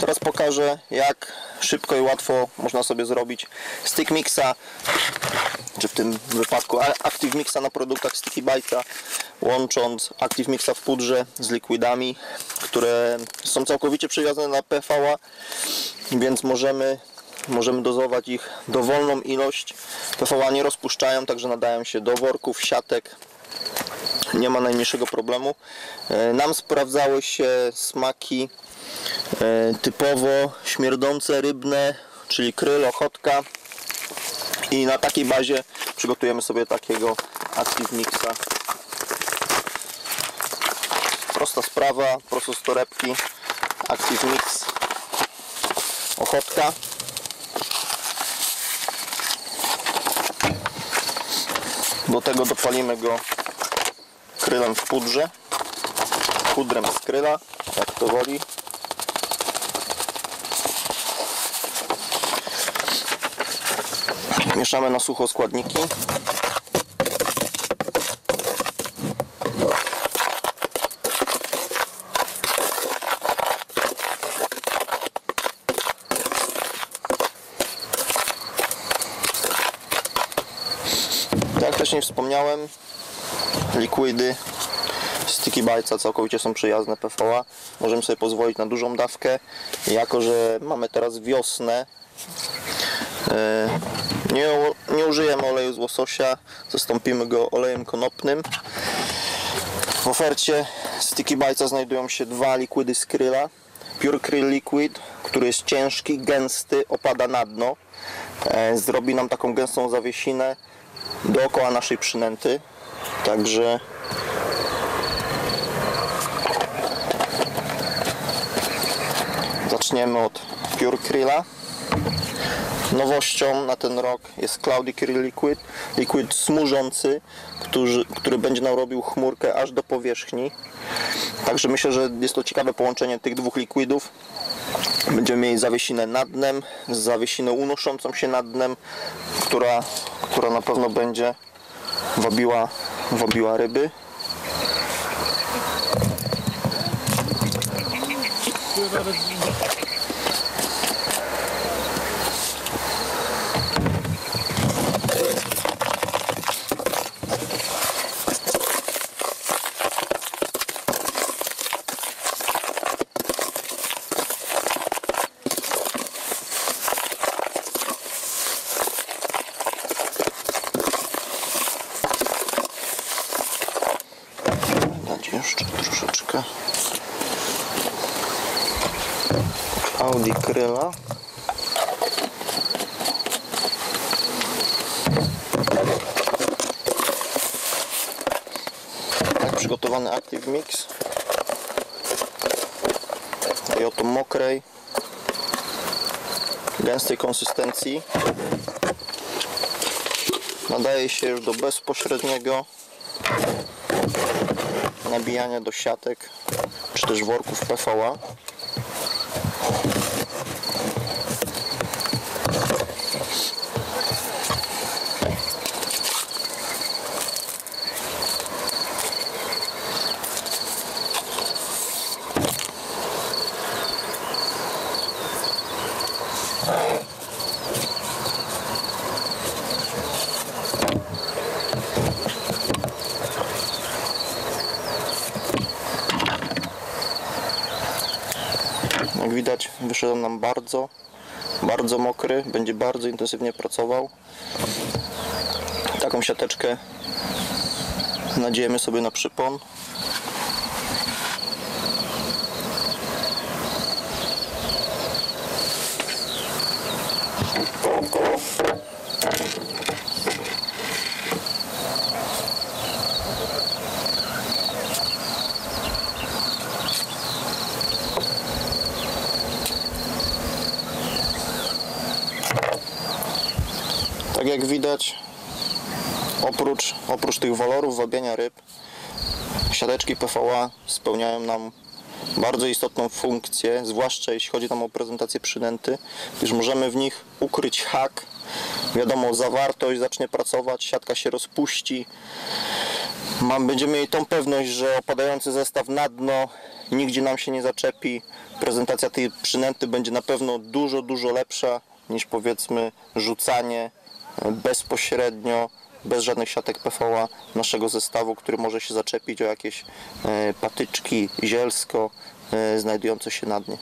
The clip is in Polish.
Teraz pokażę jak szybko i łatwo można sobie zrobić stick mixa czy w tym wypadku Active Mixa na produktach Sticky Bite'a łącząc Active Mixa w pudrze z liquidami, które są całkowicie przywiązane na PVA więc możemy możemy dozować ich dowolną ilość. PVA nie rozpuszczają, także nadają się do worków, siatek. Nie ma najmniejszego problemu. E, nam sprawdzały się smaki typowo śmierdzące, rybne, czyli kryl, ochotka i na takiej bazie przygotujemy sobie takiego Active Mixa. Prosta sprawa, prosto z torebki, Active Mix, ochotka. Do tego dopalimy go krylem w pudrze, pudrem z kryla, jak to woli. Mieszamy na sucho składniki. Tak jak wcześniej wspomniałem, likwidy Sticky Bitesa całkowicie są przyjazne PVA. Możemy sobie pozwolić na dużą dawkę. Jako, że mamy teraz wiosnę, e, nie, nie użyjemy oleju z łososia, zastąpimy go olejem konopnym. W ofercie Sticky Bitesa znajdują się dwa likwidy z kryla. Pure Krill Liquid, który jest ciężki, gęsty, opada na dno. E, Zrobi nam taką gęstą zawiesinę dookoła naszej przynęty. Także zaczniemy od Pure Krilla. Nowością na ten rok jest Cloudy Krill Liquid, liquid smużący, który, który będzie nam robił chmurkę aż do powierzchni. Także myślę, że jest to ciekawe połączenie tych dwóch liquidów. Będziemy mieli zawiesinę nad dnem, zawiesinę unoszącą się nad dnem, która, która na pewno będzie wabiła, wabiła ryby. Jeszcze troszeczkę Audi Kryla. Tak przygotowany Active Mix. I oto mokrej, gęstej konsystencji. Nadaje się już do bezpośredniego nabijania do siatek czy też worków PVA. Jak wyszedł nam bardzo, bardzo mokry, będzie bardzo intensywnie pracował. Taką siateczkę nadziejemy sobie na przypon. Tak jak widać, oprócz, oprócz tych walorów wabiania ryb, siateczki PVA spełniają nam bardzo istotną funkcję, zwłaszcza jeśli chodzi tam o prezentację przynęty, gdyż możemy w nich ukryć hak. Wiadomo, zawartość zacznie pracować, siatka się rozpuści, mam, będziemy mieli tą pewność, że opadający zestaw na dno nigdzie nam się nie zaczepi. Prezentacja tej przynęty będzie na pewno dużo, dużo lepsza niż powiedzmy rzucanie bezpośrednio, bez żadnych siatek PVA naszego zestawu, który może się zaczepić o jakieś e, patyczki, zielsko e, znajdujące się na dnie.